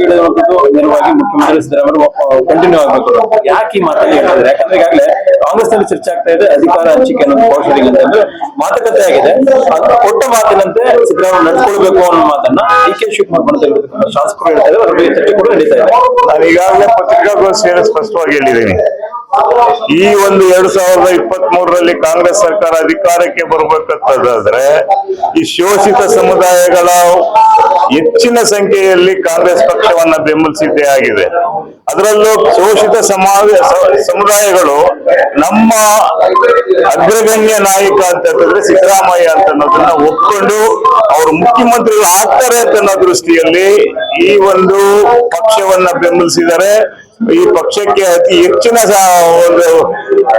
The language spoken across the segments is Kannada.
ಹೇಳಿರುವಂತದ್ದು ನೇರವಾಗಿ ಮುಖ್ಯಮಂತ್ರಿ ಸಿದ್ದರಾಮಯ್ಯ ಕಂಟಿನ್ಯೂ ಆಗಬೇಕು. ಯಾಕೆ ಈ ಮಾತನ್ನು ಹೇಳಿದ್ರೆ ಯಾಕಂದ್ರೆ ಈಗಾಗಲೇ ಕಾಂಗ್ರೆಸ್ನಲ್ಲಿ ಚರ್ಚೆ ಆಗ್ತಾ ಇದೆ, ಅಧಿಕಾರ ಹಂಚಿಕೆ ಅನ್ನೋದು ಕೌಶಲ್ಯ ಅಂತ ಹೇಳಿ ಮಾತುಕತೆ ಆಗಿದೆ. ಕೊಟ್ಟ ಮಾತಿನಂತೆ ಸಿದ್ದರಾಮಯ್ಯ ನಡ್ಕೊಳ್ಬೇಕು ಅನ್ನೋ ಮಾತನ್ನ ಡಿ ಕೆ ಶಿವಕುಮಾರ್ ಬಣ ತೆಗೆದುಕೊಂಡು ಶಾಸಕರು ಹೇಳ್ತಾ ಇದ್ದಾರೆ ಅದ್ರ ಬಗ್ಗೆ ಚರ್ಚೆ ಕೂಡ ನಡೀತಾ ಇದೆ. ನಾನು ಈಗಾಗಲೇ ಪತ್ರಿಕಾಗೋಷ್ಠಿಯಲ್ಲಿ ಸ್ಪಷ್ಟವಾಗಿ ಹೇಳಿದ್ದೀನಿ ಈ ಒಂದು ಎರಡ್ ಸಾವಿರದ ಇಪ್ಪತ್ತ್ ಮೂರರಲ್ಲಿ ಕಾಂಗ್ರೆಸ್ ಸರ್ಕಾರ ಅಧಿಕಾರಕ್ಕೆ ಬರ್ಬೇಕಂತಂದ್ರೆ ಈ ಶೋಷಿತ ಸಮುದಾಯಗಳ ಹೆಚ್ಚಿನ ಸಂಖ್ಯೆಯಲ್ಲಿ ಕಾಂಗ್ರೆಸ್ ಪಕ್ಷವನ್ನ ಬೆಂಬಲಿಸಿದ್ದೇ ಆಗಿದೆ. ಅದರಲ್ಲೂ ಶೋಷಿತ ಸಮಾಜ ಸಮುದಾಯಗಳು ನಮ್ಮ ಅಗ್ರಗಣ್ಯ ನಾಯಕ ಅಂತ ಹೇಳಿದ್ರೆ ಸಿದ್ದರಾಮಯ್ಯ ಅಂತ ಅನ್ನೋದನ್ನ ಒಪ್ಕೊಂಡು ಅವರು ಮುಖ್ಯಮಂತ್ರಿಗಳು ಆಗ್ತಾರೆ ಅಂತ ದೃಷ್ಟಿಯಲ್ಲಿ ಈ ಒಂದು ಪಕ್ಷವನ್ನ ಬೆಂಬಲಿಸಿದ್ದಾರೆ. ಈ ಪಕ್ಷಕ್ಕೆ ಅತಿ ಹೆಚ್ಚಿನ ಒಂದು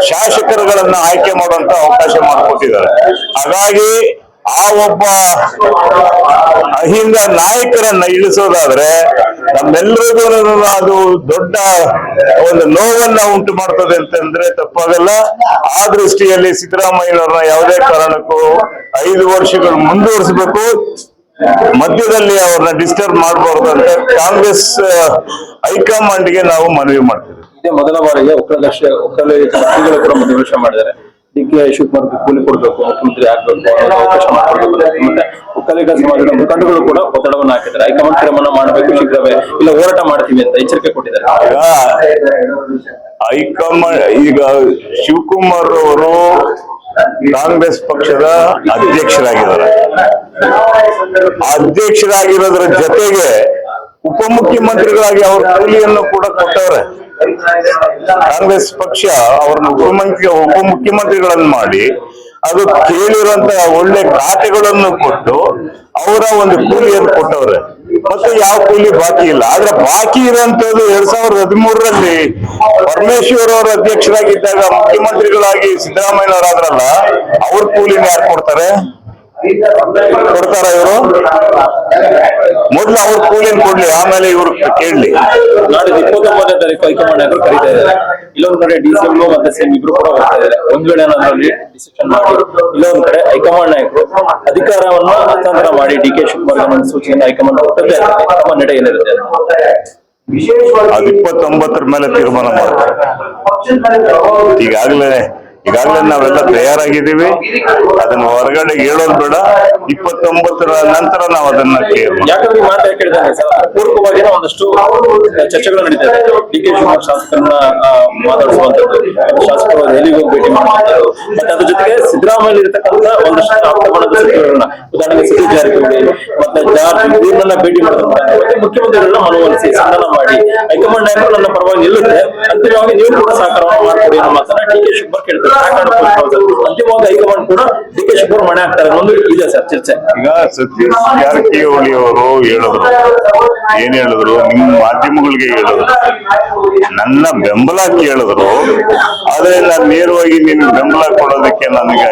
ಶಾಸಕರುಗಳನ್ನ ಆಯ್ಕೆ ಮಾಡುವಂತ ಅವಕಾಶ ಮಾಡಿಕೊಟ್ಟಿದ್ದಾರೆ. ಹಾಗಾಗಿ ಆ ಒಬ್ಬ ಅಹಿಂದ ನಾಯಕರನ್ನ ಇಳಿಸೋದಾದ್ರೆ ನಮ್ಮೆಲ್ಲರಿಗೂ ಅದು ದೊಡ್ಡ ಒಂದು ನೋವನ್ನ ಉಂಟು ಮಾಡ್ತದೆ ಅಂತಂದ್ರೆ ತಪ್ಪಾಗಲ್ಲ. ಆ ದೃಷ್ಟಿಯಲ್ಲಿ ಸಿದ್ದರಾಮಯ್ಯನವ್ರನ್ನ ಯಾವುದೇ ಕಾರಣಕ್ಕೂ ಐದು ವರ್ಷಗಳು ಮುಂದುವರಿಸಬೇಕು. ಮಧ್ಯದಲ್ಲಿ ಅವ್ರನ್ನ ಡಿಸ್ಟರ್ಬ್ ಮಾಡಬಾರ್ದು ಅಂತ ಕಾಂಗ್ರೆಸ್ ಹೈಕಮಾಂಡ್ಗೆ ನಾವು ಮನವಿ ಮಾಡ್ತೀವಿ. ಇದೇ ಮೊದಲ ಬಾರಿಗೆ ಒಕ್ಕಲಶ ಒಕ್ಕಲ ಶ್ರೀಗಳು ಕೂಡ ಮಧ್ಯಪ್ರವೇಶ ಮಾಡಿದ್ದಾರೆ. ಡಿ ಕೆ ಶಿವಕುಮಾರ್ ಕೂಲಿ ಕೊಡ್ಬೇಕು ಮುಖ್ಯಮಂತ್ರಿ ಆಗ್ಬೇಕು ಅವಕಾಶ ಮಾಡಿಕೊಡ್ಬೇಕು ಮತ್ತೆ ಒಕ್ಕಲಿಗ ಸಮಾಜದ ಮುಖಂಡಗಳು ಕೂಡ ಒತ್ತಡವನ್ನು ಹಾಕಿದ್ದಾರೆ. ಹೈಕಮಾಂಡ್ ತೀರ್ಮಾನ ಮಾಡಬೇಕು ಶೀಘ್ರವೇ ಇಲ್ಲ ಹೋರಾಟ ಮಾಡ್ತೀವಿ ಅಂತ ಎಚ್ಚರಿಕೆ ಕೊಟ್ಟಿದ್ದಾರೆ. ಹೈಕಮಾಂಡ್ ಈಗ ಶಿವಕುಮಾರ್ ಅವರು ಕಾಂಗ್ರೆಸ್ ಪಕ್ಷದ ಅಧ್ಯಕ್ಷರಾಗಿದ್ದಾರೆ. ಅಧ್ಯಕ್ಷರಾಗಿರೋದ್ರ ಜೊತೆಗೆ ಉಪಮುಖ್ಯಮಂತ್ರಿಗಳಾಗಿ ಅವ್ರ ಕೂಲಿಯನ್ನು ಕೂಡ ಕೊಟ್ಟವ್ರೆ. ಕಾಂಗ್ರೆಸ್ ಪಕ್ಷ ಅವ್ರನ್ನ ಉಪಮುಖ್ಯ ಉಪಮುಖ್ಯಮಂತ್ರಿಗಳನ್ನು ಮಾಡಿ ಅದು ಕೇಳಿರುವಂತ ಒಳ್ಳೆ ಖಾತೆಗಳನ್ನು ಕೊಟ್ಟು ಅವರ ಒಂದು ಕೂಲಿಯನ್ನು ಕೊಟ್ಟವ್ರೆ. ಮತ್ತೆ ಯಾವ ಕೂಲಿ ಬಾಕಿ ಇಲ್ಲ. ಆದ್ರೆ ಬಾಕಿ ಇರುವಂತದ್ದು ಎರಡ್ ಸಾವಿರದ ಹದಿಮೂರರಲ್ಲಿ ಪರಮೇಶ್ವರ್ ಅವರ ಅಧ್ಯಕ್ಷರಾಗಿದ್ದಾಗ ಮುಖ್ಯಮಂತ್ರಿಗಳಾಗಿ ಸಿದ್ದರಾಮಯ್ಯ ಅವರಾದ್ರಲ್ಲ ಅವ್ರ ಕೂಲಿನ ಯಾರು ಕೊಡ್ತಾರೆ? ಕೊಡ್ತಾರ ಇವರು? ಮೊದ್ಲು ಅವ್ರು ಕೂಲಿನ್ ಕೊಡ್ಲಿ ಆಮೇಲೆ ಇವ್ರು ಕೇಳಲಿ. ನಾಳೆ ಇಪ್ಪತ್ತೊಂಬತ್ತನೇ ತಾರೀಕು ಹೈಕಮಾಂಡ್ ನಾಯಕರು ಕರೀತಾ ಇದ್ದಾರೆ. ಇಲ್ಲೊಂದ್ ಕಡೆ ಡಿಸಿಎಂ ಮತ್ತೆ ಸಿಎಂ ಇಬ್ರು ಕೂಡ ಬರ್ತಾ ಇದ್ದಾರೆ. ಒಂದ್ ವೇಳೆ ಏನಾದ್ರಲ್ಲಿ ಡಿಸಿಷನ್ ಮಾಡಿ ಇಲ್ಲೊಂದ್ ಕಡೆ ಹೈಕಮಾಂಡ್ ನಾಯಕರು ಅಧಿಕಾರವನ್ನು ಹಸ್ತಾಂತರ ಮಾಡಿ ಡಿ ಕೆ ಶಿವಕುಮಾರ್ ಸೂಚನೆ ಹೈಕಮಾಂಡ್ ಕೊಟ್ಟದ್ದೇ ತಮ್ಮ ನಡೆ ಏನಿರುತ್ತೆ ಅದ್ ಇಪ್ಪತ್ತೊಂಬತ್ತರ ಮೇಲೆ ತೀರ್ಮಾನ ಮಾಡ್ತಾರೆ. ಈಗಾಗಲೇ ಈಗಾಗಲೇ ನಾವೆಲ್ಲ ತಯಾರಾಗಿದ್ದೀವಿ ಅದನ್ನ ಹೊರಗಡೆ ಹೇಳೋದು ಬೇಡ. ಇಪ್ಪತ್ತೊಂಬತ್ತರ ನಂತರ ನಾವು ಅದನ್ನ ಕ್ಲಿಯರ್ ಯಾಕಂದ್ರೆ ಈ ಮಾತು ಸರ್. ಒಂದಷ್ಟು ಚರ್ಚೆಗಳು ನಡೀತಾ ಇದೆ. ಡಿ ಕೆ ಶಿವಕುಮಾರ್ ಶಾಸಕರನ್ನ ಮಾತಾಡಿಸುವಂತದ್ದು ಶಾಸಕರು ದೆಹಲಿಗೆ ಹೋಗಿ ಭೇಟಿ ಮಾಡುವಂತದ್ದು ಮತ್ತೆ ಅದ್ರ ಜೊತೆಗೆ ಸಿದ್ದರಾಮಯ್ಯ ಇರತಕ್ಕಂತ ಒಂದಷ್ಟು ಆಪ್ತಮಾನದ ಸಚಿವರನ್ನ, ಉದಾಹರಣೆಗೆ ಸತೀಶ್ ಜಾರಕಿಹೊಳಿ, ಮತ್ತೆ ಜಾರ್ಜ್, ಇವ್ರನ್ನೆಲ್ಲ ಭೇಟಿ ಮಾಡಿದ್ರೆ ಮುಖ್ಯಮಂತ್ರಿಗಳನ್ನ ಮನವೊಲಿಸಿ ಸಂಧಾನ ಮಾಡಿ ಹೈಕಮಾಂಡ್ ನಾಯಕರು ನನ್ನ ಪರವಾಗಿ ನಿಲ್ಲುತ್ತೆ. ಅಂತಿಮವಾಗಿ ನೀವು ಕೂಡ ಸಹಕಾರವನ್ನು ಮಾಡ್ಕೊಡಿ ನಮ್ಮ ಮಾತನ್ನ ಡಿ ಕೆ ಶಿವಕುಮಾರ್ ಕೇಳ್ತಾರೆ. ಅಂತಿಮವಾಗಿ ಹೈಕಮಾಂಡ್ ಕೂಡ ಡಿ ಕೆ ಶಿವಕುಮಾರ್ ಮನೆ ಹಾಕ್ತಾರೆ ಅನ್ನೋದು ಇದೆ ಸರ್ ಚರ್ಚೆ. ಈಗ ಸತೀಶ್ ಜಾರಕಿಹೊಳಿ ಅವರು ಹೇಳಿದ್ರು. ಏನ್ ಹೇಳಿದ್ರು? ನಿಮ್ಮ ಮಾಧ್ಯಮಗಳಿಗೆ ಹೇಳಿದ್ರು. ನನ್ನ ಬೆಂಬಲ ಕೇಳಿದ್ರು. ಆದ್ರೆ ನಾನು ನೇರವಾಗಿ ನಿನ್ ಬೆಂಬಲ ಕೊಡೋದಕ್ಕೆ ನನಗೆ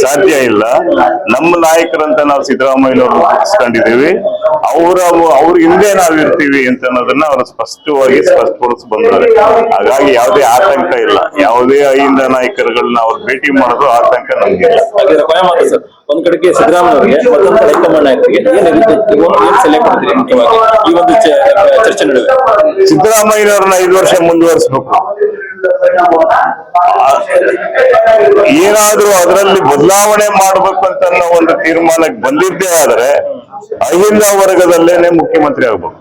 ಸಾಧ್ಯ ಇಲ್ಲ. ನಮ್ಮ ನಾಯಕರಂತ ನಾವು ಸಿದ್ದರಾಮಯ್ಯನವರು ಗುರುತಿಸ್ಕೊಂಡಿದ್ದೀವಿ ಅವರ ಅವ್ರ ಹಿಂದೆ ನಾವು ಇರ್ತೀವಿ ಅಂತ ಅನ್ನೋದನ್ನ ಅವರು ಸ್ಪಷ್ಟವಾಗಿ ಸ್ಪಷ್ಟಪಡಿಸಿ ಬಂದಿದ್ದಾರೆ ಹಾಗಾಗಿ ಯಾವುದೇ ಆತಂಕ ಇಲ್ಲ. ಯಾವುದೇ ಅಹಿಂದ ನಾಯಕರುಗಳನ್ನ ಅವ್ರು ಭೇಟಿ ಮಾಡೋದು ಆತಂಕ ನಮ್ಗಿಲ್ಲ ಒಂದ್ ಕಡೆಗೆ ಸಿದ್ದರಾಮಯ್ಯ ಮತ್ತೊಂದ್ ಹೈಕಮಾಂಡ್ ನಾಯಕರಿಗೆ ಏನ್ ಸಲಹೆ ಕೊಡ್ತೀರಿ ಮುಖ್ಯವಾಗಿ ಈ ಒಂದು ಚರ್ಚೆ ನಡುವೆ. ಸಿದ್ದರಾಮಯ್ಯನವ್ರನ್ನ ಐದು ವರ್ಷ ಮುಂದುವರಿಸಬೇಕು. ಏನಾದ್ರೂ ಅದರಲ್ಲಿ ಬದಲಾವಣೆ ಮಾಡ್ಬೇಕು ಅಂತ ಒಂದು ತೀರ್ಮಾನಕ್ಕೆ ಬಂದಿದ್ದೇ ಆದ್ರೆ ಅಹಿಂದ ವರ್ಗದಲ್ಲೇನೆ ಮುಖ್ಯಮಂತ್ರಿ ಆಗ್ಬೇಕು.